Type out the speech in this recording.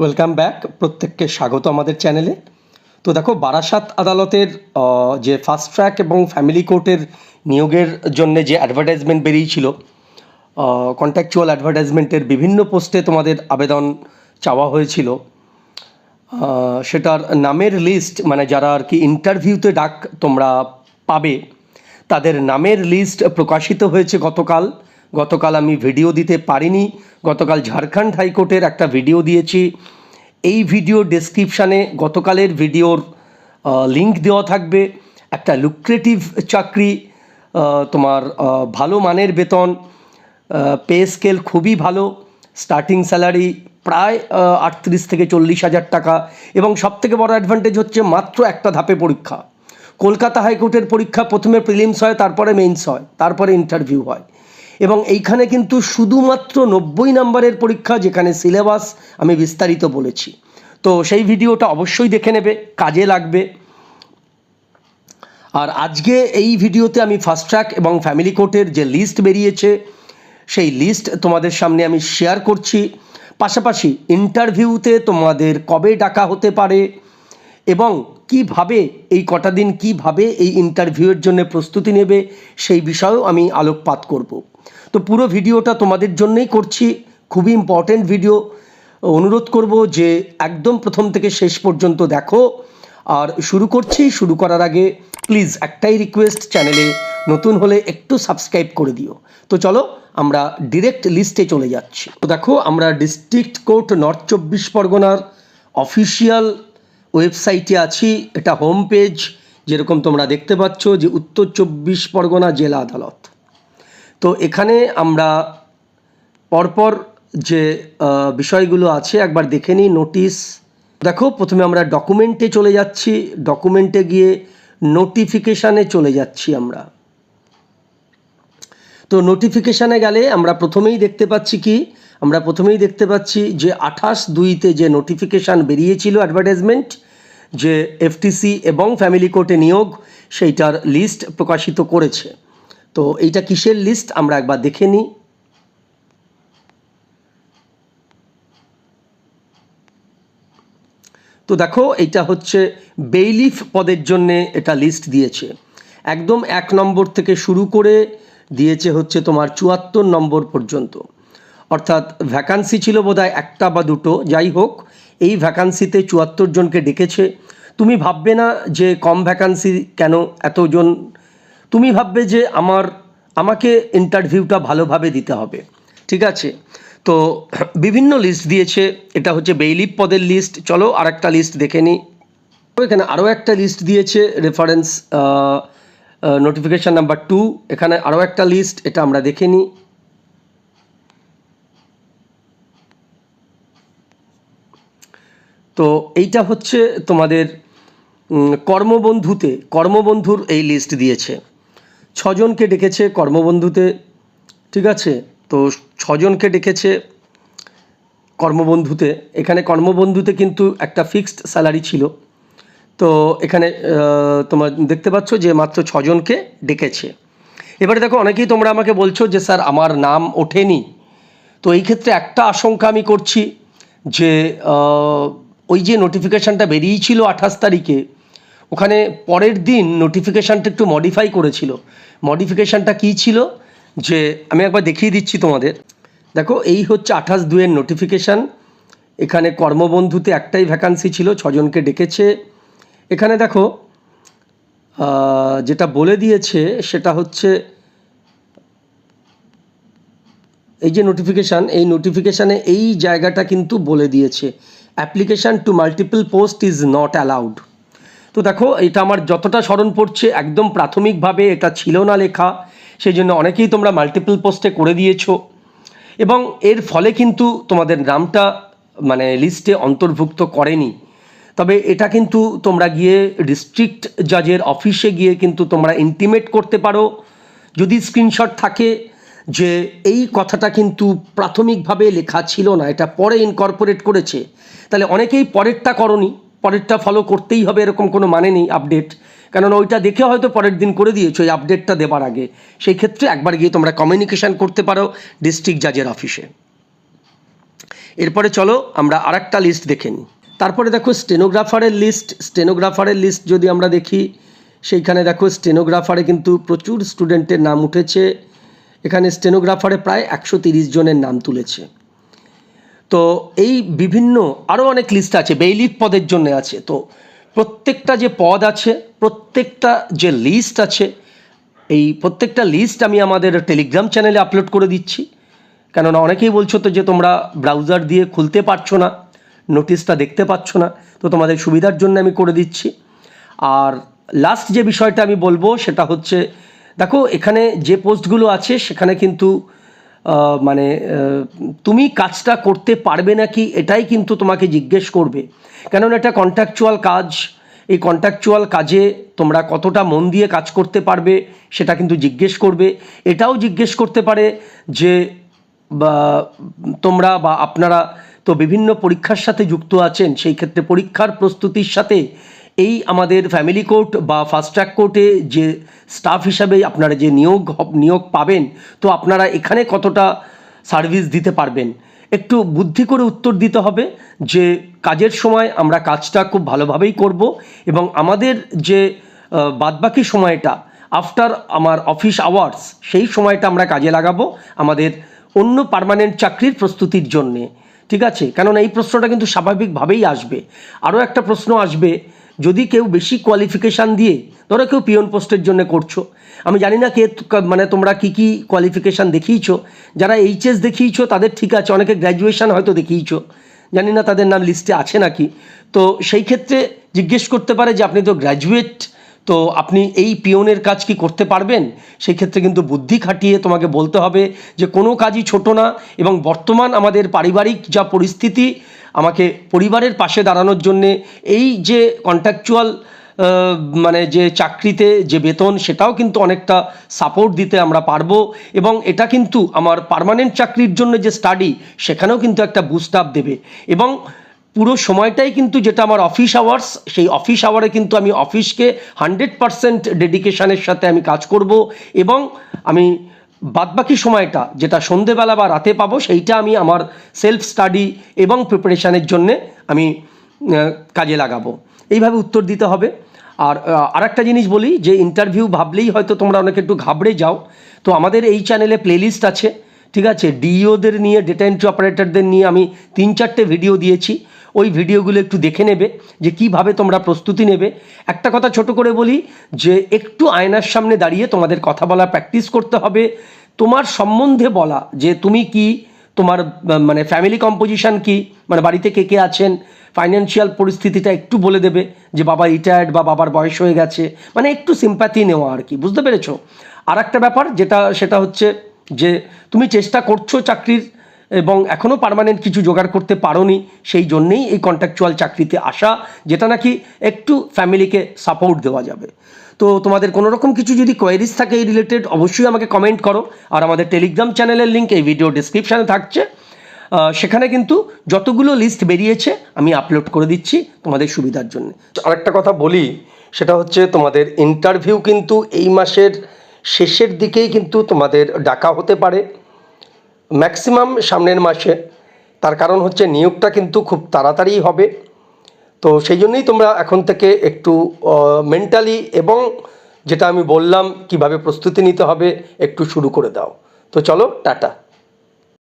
Welcome back প্রত্যেককে স্বাগত আমাদের চ্যানেলে। তো দেখো, বারাসাত আদালতের যে ফাস্ট ট্র্যাক এবং ফ্যামিলি কোর্টের নিয়োগের জন্য যে অ্যাডভার্টাইজমেন্ট বেরিয়েছিল কন্ট্যাকচুয়াল অ্যাডভার্টাইজমেন্টের বিভিন্ন পোস্টে তোমাদের আবেদন চাওয়া হয়েছিল। সেটার নামের লিস্ট মানে যারা আর কি ইন্টারভিউতে ডাক তোমরা পাবে, তাদের নামের লিস্ট প্রকাশিত হয়েছে গতকাল। গতকাল আমি ভিডিও দিতে পারিনি। গতকাল ঝাড়খণ্ড হাইকোর্টের একটা ভিডিও দিয়েছি। এই ভিডিও ডেসক্রিপশানে গতকালের ভিডিওর লিংক দেওয়া থাকবে। একটা লুক্রেটিভ চাকরি তোমার ভালো মানের বেতন পে স্কেল খুবই ভালো, স্টার্টিং স্যালারি প্রায় আটত্রিশ থেকে চল্লিশ হাজার টাকা এবং সবথেকে বড় অ্যাডভান্টেজ হচ্ছে মাত্র একটা ধাপে পরীক্ষা। কলকাতা হাইকোর্টের পরীক্ষা প্রথমে প্রিলিমস হয়, তারপরে মেইনস হয়, তারপরে ইন্টারভিউ হয়। এবং এইখানে কিন্তু শুধুমাত্র নব্বই নম্বরের পরীক্ষা যেখানে সিলেবাস আমি বিস্তারিত বলেছি। তো সেই ভিডিওটা অবশ্যই দেখে নেবে, কাজে লাগবে। আর আজকে এই ভিডিওতে আমি ফাস্ট ট্র্যাক এবং ফ্যামিলি কোর্টের যে লিস্ট বেরিয়েছে, সেই লিস্ট তোমাদের সামনে আমি শেয়ার করছি। পাশাপাশি ইন্টারভিউতে তোমাদের কবে ডাকা হতে পারে এবং কীভাবে, এই কটা দিন কীভাবে এই ইন্টারভিউয়ের জন্য প্রস্তুতি নেবে, সেই বিষয়েও আমি আলোকপাত করব। তো পুরো ভিডিওটা তোমাদের জন্যই করছি, খুবই ইম্পর্ট্যান্ট ভিডিও অনুরোধ করব যে একদম প্রথম থেকে শেষ পর্যন্ত দেখো। আর শুরু করছি, শুরু করার আগে প্লিজ একটাই রিকোয়েস্ট চ্যানেলে নতুন হলে একটু সাবস্ক্রাইব করে দিও। তো চলো, আমরা ডিরেক্ট লিস্টে চলে যাচ্ছি। তো দেখো, আমরা ডিস্ট্রিক্ট কোর্ট নর্থ চব্বিশ পরগনার অফিসিয়াল ওয়েবসাইটে আছি, এটা হোম পেজ যেরকম তোমরা দেখতে পাচ্ছ যে উত্তর চব্বিশ পরগনা জেলা আদালত। তো এখানে আমরা পরপর যে বিষয়গুলো আছে, একবার দেখে নিই নোটিশ দেখো, প্রথমে আমরা ডকুমেন্টে চলে যাচ্ছি ডকুমেন্টে গিয়ে নোটিফিকেশানে চলে যাচ্ছি আমরা। তো নোটিফিকেশানে গেলে আমরা প্রথমেই দেখতে পাচ্ছি কি আমরা প্রথমেই দেখতে পাচ্ছি যে আঠাশ দুইতে যে নোটিফিকেশান বেরিয়েছিল অ্যাডভার্টাইজমেন্ট যে এফটিসি এবং ফ্যামিলি কোর্টে নিয়োগ, সেইটার লিস্ট প্রকাশিত করেছে। তো এইটা কিসের লিস্ট আমরা একবার দেখে নিই। তো দেখো এটা হচ্ছে বেইলিফ পদের জন্যে এটা লিস্ট দিয়েছে। একদম এক নম্বর থেকে শুরু করে দিয়েছে হচ্ছে তোমার চুয়াত্তর নম্বর পর্যন্ত। অর্থাৎ ভ্যাকান্সি ছিল বোধহয় একটা বা দুটো, যাই হোক, এই ভ্যাকান্সিতে চুয়াত্তর জনকে ডেকেছে। তুমি ভাববে না যে কম ভ্যাকান্সি কেন এতজন? তুমি ভাববে যে আমার, আমাকে ইন্টারভিউটা ভালোভাবে দিতে হবে। ঠিক আছে? তো বিভিন্ন লিস্ট দিয়েছে। এটা হচ্ছে বেইলিপ পদের লিস্ট চলো আর একটা লিস্ট দেখে নিই। এখানে আরও একটা লিস্ট দিয়েছে রেফারেন্স নোটিফিকেশান নাম্বার টু এখানে আরও একটা লিস্ট এটা আমরা দেখে নিই। তো এইটা হচ্ছে তোমাদের কর্মবন্ধুতে, কর্মবন্ধুর এই লিস্ট দিয়েছে। ছজনকে ডেকেছে কর্মবন্ধুতে, ঠিক আছে? তো ছজনকে ডেকেছে কর্মবন্ধুতে। এখানে কর্মবন্ধুতে কিন্তু একটা ফিক্সড স্যালারি ছিল। তো এখানে তোমার দেখতে পাচ্ছ যে মাত্র ছজনকে ডেকেছে। এবারে দেখো, অনেকেই তোমরা আমাকে বলছো যে, স্যার, আমার নাম ওঠেনি। তো এই ক্ষেত্রে একটা আশঙ্কা আমি করছি যে ওই যে নোটিফিকেশানটা বেরিয়েছিল আঠাশ তারিখে, ওখানে পরের দিন নোটিফিকেশানটা একটু মডিফাই করেছিল। মডিফিকেশানটা কী ছিল? যে আমি একবার দেখিয়ে দিচ্ছি তোমাদের। দেখো, এই হচ্ছে আঠাশ দুয়ের নোটিফিকেশান এখানে কর্মবন্ধুতে একটাই ভ্যাকান্সি ছিল, ছজনকে ডেকেছে। এখানে দেখো যেটা বলে দিয়েছে সেটা হচ্ছে, এই যে নোটিফিকেশান এই নোটিফিকেশানে এই জায়গাটা কিন্তু বলে দিয়েছে। Application to multiple post is not allowed. তো দেখো, এটা আমার যতটা স্মরণ পড়ছে, একদম প্রাথমিকভাবে এটা ছিল না লেখা সেই জন্য অনেকেই তোমরা মাল্টিপল পোস্টে করে দিয়েছ। এবং এর ফলে কিন্তু তোমাদের নামটা মানে লিস্টে অন্তর্ভুক্ত করেনি। তবে এটা কিন্তু তোমরা গিয়ে ডিস্ট্রিক্ট জাজের অফিসে গিয়ে কিন্তু তোমরা ইন্টিমেট করতে পারো। যদি স্ক্রিনশট থাকে যে এই কথাটা কিন্তু প্রাথমিকভাবে লেখা ছিল না, এটা পরে ইনকর্পোরেট করেছে। তাহলে অনেকেই পরেরটা করনি, পরেরটা ফলো করতেই হবে এরকম কোনো মানে নেই আপডেট কেননা ওইটা দেখে হয়তো পরের দিন করে দিয়েছ, এই আপডেটটা দেবার আগে। সেই ক্ষেত্রে একবার গিয়ে তোমরা কমিউনিকেশান করতে পারো ডিস্ট্রিক্ট জাজের অফিসে এরপরে চলো, আমরা আরেকটা লিস্ট দেখে নিই। তারপরে দেখো স্টেনোগ্রাফারের লিস্ট স্টেনোগ্রাফারের লিস্ট যদি আমরা দেখি, সেইখানে দেখো স্টেনোগ্রাফারে কিন্তু প্রচুর স্টুডেন্টের নাম উঠেছে। এখানে স্টেনোগ্রাফারে প্রায় একশো তিরিশ জনের নাম তুলেছে। তো এই বিভিন্ন আরও অনেক লিস্ট আছে বেইলিফ পদের জন্য আছে। তো প্রত্যেকটা যে পদ আছে, প্রত্যেকটা যে লিস্ট আছে, এই প্রত্যেকটা লিস্ট আমি আমাদের টেলিগ্রাম চ্যানেলে আপলোড করে দিচ্ছি। কেননা অনেকেই বলছো তো যে তোমরা ব্রাউজার দিয়ে খুলতে পারছ না নোটিশটা দেখতে পাচ্ছ না, তো তোমাদের সুবিধার জন্য আমি করে দিচ্ছি। আর লাস্ট যে বিষয়টা আমি বলব, সেটা হচ্ছে দেখো, এখানে যে পোস্টগুলো আছে, সেখানে কিন্তু মানে তুমি কাজটা করতে পারবে নাকি, এটাই কিন্তু তোমাকে জিজ্ঞেস করবে। কেননা এটা কন্ট্রাকচুয়াল কাজ। এই কন্ট্রাকচুয়াল কাজে তোমরা কতটা মন দিয়ে কাজ করতে পারবে, সেটা কিন্তু জিজ্ঞেস করবে। এটাও জিজ্ঞেস করতে পারে যে তোমরা বা আপনারা তো বিভিন্ন পরীক্ষার সাথে যুক্ত আছেন, সেই ক্ষেত্রে পরীক্ষার প্রস্তুতির সাথে এই আমাদের ফ্যামিলি কোর্ট বা ফাস্ট ট্র্যাক কোর্টে যে স্টাফ হিসাবে আপনারা যে নিয়োগ নিয়োগ পাবেন, তো আপনারা এখানে কতটা সার্ভিস দিতে পারবেন? একটু বুদ্ধি করে উত্তর দিতে হবে যে কাজের সময় আমরা কাজটা খুব ভালোভাবেই করব এবং আমাদের যে বাদবাকি সময়টা আফটার আমার অফিস আওয়ার্স সেই সময়টা আমরা কাজে লাগাবো আমাদের অন্য পার্মানেন্ট চাকরির প্রস্তুতির জন্যে। ঠিক আছে? কেননা এই প্রশ্নটা কিন্তু স্বাভাবিকভাবেই আসবে। আরও একটা প্রশ্ন আসবে যদি কেউ বেশি কোয়ালিফিকেশান দিয়ে, ধরো কেউ পিয়ন পোস্টের জন্য করছ, আমি জানি না কে মানে তোমরা কি কি কোয়ালিফিকেশান দেখিয়েছো, যারা এইচএস দেখিয়েছো তাদের ঠিক আছে, অনেকে গ্র্যাজুয়েশন হয়তো দেখিয়েছো, জানি না তাদের নাম লিস্টে আছে নাকি, তো সেই ক্ষেত্রে জিজ্ঞেস করতে পারে যে আপনি তো গ্র্যাজুয়েট তো আপনি এই পিয়নের কাজ কি করতে পারবেন? সেই ক্ষেত্রে কিন্তু বুদ্ধি খাটিয়ে তোমাকে বলতে হবে যে কোনো কাজই ছোট না, এবং বর্তমান আমাদের পারিবারিক যা পরিস্থিতি আমাকে পরিবারের পাশে দাঁড়ানোর জন্যে এই যে কন্ট্রাকচুয়াল মানে যে চাকরিতে যে বেতন, সেটাও কিন্তু অনেকটা সাপোর্ট দিতে আমরা পারব এবং এটা কিন্তু আমার পার্মানেন্ট চাকরির জন্য যে স্টাডি সেখানেও কিন্তু একটা বুস্ট আপ দেবে এবং পুরো সময়টাই কিন্তু যেটা আমার অফিস আওয়ার্স সেই অফিস আওয়ারে কিন্তু আমি অফিসকে হান্ড্রেড পারসেন্ট ডেডিকেশানের সাথে আমি কাজ করব এবং আমি বাদবাকি সময়টা যেটা সন্ধেবেলা বা রাতে পাবো, সেইটা আমি আমার সেলফ স্টাডি এবং প্রিপারেশানের জন্যে আমি কাজে লাগাবো। এইভাবে উত্তর দিতে হবে। আর আর একটা জিনিস বলি, যে ইন্টারভিউ ভাবলেই হয়তো তোমরা অনেকে একটু ঘাবড়ে যাও। তো আমাদের এই চ্যানেলে প্লেলিস্ট আছে, ঠিক আছে? ডিইওদের নিয়ে ডেটা এন্ট্রি অপারেটরদের নিয়ে আমি তিন চারটে ভিডিও দিয়েছি। ওই ভিডিওগুলো একটু দেখে নেবে যে কীভাবে তোমরা প্রস্তুতি নেবে। একটা কথা ছোট করে বলি যে একটু আয়নার সামনে দাঁড়িয়ে তোমাদের কথা বলা প্র্যাকটিস করতে হবে। তোমার সম্বন্ধে বলা যে তুমি কি, তোমার মানে ফ্যামিলি কম্পোজিশন কি মানে বাড়িতে কে কে আছেন ফাইন্যান্সিয়াল পরিস্থিতিটা একটু বলে দেবে যে বাবা রিটায়ার্ড বা বাবার বয়স হয়ে গেছে। মানে একটু সিম্প্যাথি নেওয়া আর কি, বুঝতে পেরেছ? আর একটা ব্যাপার যেটা, সেটা হচ্ছে যে তুমি চেষ্টা করছ চাকরির এবং এখনও পার্মানেন্ট কিছু জোগাড় করতে পারোনি, সেই জন্যেই এই কন্ট্রাকচুয়াল চাকরিতে আসা, যেটা নাকি একটু ফ্যামিলিকে সাপোর্ট দেওয়া যাবে। তো তোমাদের কোনো রকম কিছু যদি কোয়ারিজ থাকে এই রিলেটেড অবশ্যই আমাকে কমেন্ট করো, আর আমাদের টেলিগ্রাম চ্যানেলের লিঙ্ক এই ভিডিও ডিসক্রিপশানে থাকছে। সেখানে কিন্তু যতগুলো লিস্ট বেরিয়েছে, আমি আপলোড করে দিচ্ছি তোমাদের সুবিধার জন্য। আরেকটা কথা বলি, সেটা হচ্ছে তোমাদের ইন্টারভিউ কিন্তু এই মাসের শেষের দিকেই কিন্তু তোমাদের ডাকা হতে পারে। ম্যাক্সিমাম সামনের মাসে। তার কারণ হচ্ছে নিয়োগটা কিন্তু খুব তাড়াতাড়ি হবে। তো সেই জন্যই তোমরা এখন থেকে একটু মেন্টালি এবং যেটা আমি বললাম, কীভাবে প্রস্তুতি নিতে হবে, একটু শুরু করে দাও। তো চলো, টাটা।